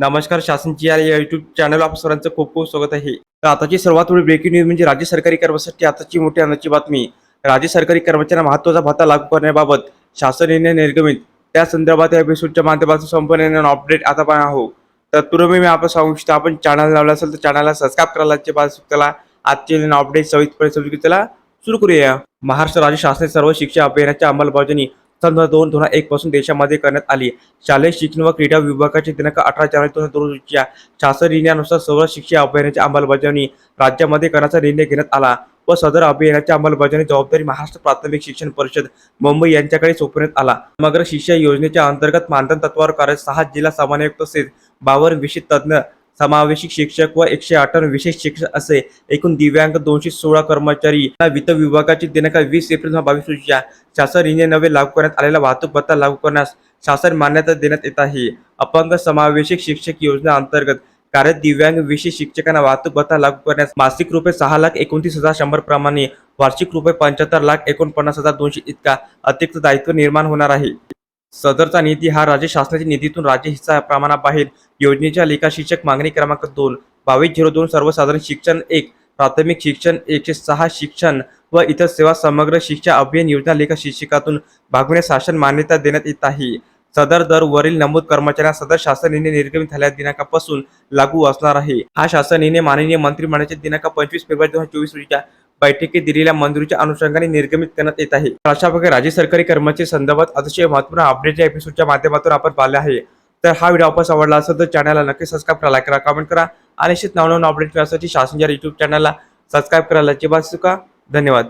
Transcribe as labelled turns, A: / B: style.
A: नमस्कार शासनची या YouTube channel आप सरांचं खूप खूप स्वागत आहे. तर आताची सर्वात मोठी ब्रेकिंग न्यूज म्हणजे राज्य सरकारी कर्मचाऱ्यांसाठी आताची मोठी आनंदाची बातमी. राज्य सरकारी कर्मचाऱ्यांना महत्त्वाचा भत्ता लागू करण्याबाबत शासन निर्णय निर्गमित. त्या संदर्भात या एपिसोडच्या माध्यमातून संपूर्ण अपडेट आता पाहणार आहोत तत्पूर्वी मी आपण सांगू इच्छितो आपण चॅनल लावला असेल तर चॅनलला सबस्क्राईब करायला पास आजचे अपडेट सविस्तर समजून त्याला सुरू करूया. महाराष्ट्र राज्य शासनाचे सर्व शिक्षा अभियानाच्या अंमलबजावणी सन दोन दोन हजार एक पासून देशामध्ये करण्यात आली. शालेय शिक्षण व क्रीडा विभागाचे दिनांक अठरा जानेवारी दोन हजार दोन रोजीच्या शासन निर्णयानुसार सर्व शिक्षा अभियानाची अंमलबजावणी राज्यामध्ये करण्याचा निर्णय घेण्यात आला व सदर अभियानाच्या अंमलबजावणी जबाबदारी महाराष्ट्र प्राथमिक शिक्षण परिषद मुंबई यांच्याकडे सोपवण्यात आला. समग्र शिक्षा योजनेच्या अंतर्गत मानधन तत्वावर कार्य सहा जिल्हा सामान्य तसेच बावन्न विशेष तज्ज्ञ समावेशिक शिक्षक व एकशे अठरा विशेष शिक्षक असे. एकूण दिव्यांग दोनशे सोळा कर्मचारी या वित्त विभागाची दिनांक वीस एप्रिल बावीस रोजीच्या शासन निर्णय लागू करण्यात आलेला वाहतूक भत्ता लागू करण्यास शासन मान्यता देण्यात येत आहे. अपंग समावेशक शिक्षक योजना अंतर्गत कार्य दिव्यांग विशेष शिक्षकांना वाहतूक भत्ता लागू करण्यास मासिक रुपये सहा लाख एकोणतीस हजार शंभर प्रमाणे वार्षिक रुपये पंच्याहत्तर लाख एकोणपन्नास हजार दोनशे इतका अतिरिक्त दायित्व निर्माण होणार आहे. सदरचा निधी हा राज्य शासनाच्या निधीतून राज्य हिस्सा प्रमाणाबाहेर योजनेच्या लेखा शिक्षक मागणी क्रमांक दोन बावीस झिरो दोन सर्वसाधारण शिक्षण एक प्राथमिक शिक्षण एकशे सहा शिक्षण व इतर सेवा समग्र शिक्षा अभियान योजना लेखा शिक्षकातून भागवण्यास शासन मान्यता देण्यात येत आहे. सदर दर वरील नमूद कर्मचाऱ्यांना सदर शासन निर्णय निर्गमित झाल्या दिनांकापासून लागू असणार आहे. हा शासन निर्णय माननीय मंत्रिमंडळाच्या दिनांक पंचवीस फेब्रुवारी दोन हजार चोवीस रोजीच्या बैठकीत दिलेल्या मंजुरीच्या अनुषंगाने निर्गमित करण्यात येत आहे. अशा प्रकारे राज्य सरकारी कर्मचारी संदर्भात अतिशय महत्त्वपूर्ण अपडेट या एपिसोडच्या माध्यमातून आपण पाहिले आहे. तर हा व्हिडिओ आपण आवडला असेल तर चॅनलला नक्की सबस्क्राईब करा लाईक करा कमेंट करा आणि निश्चित नवनवीन अपडेट मिळण्यासाठी शासनच्या युट्यूब चॅनलला सबस्क्राईब करायला अजिबात चुका धन्यवाद.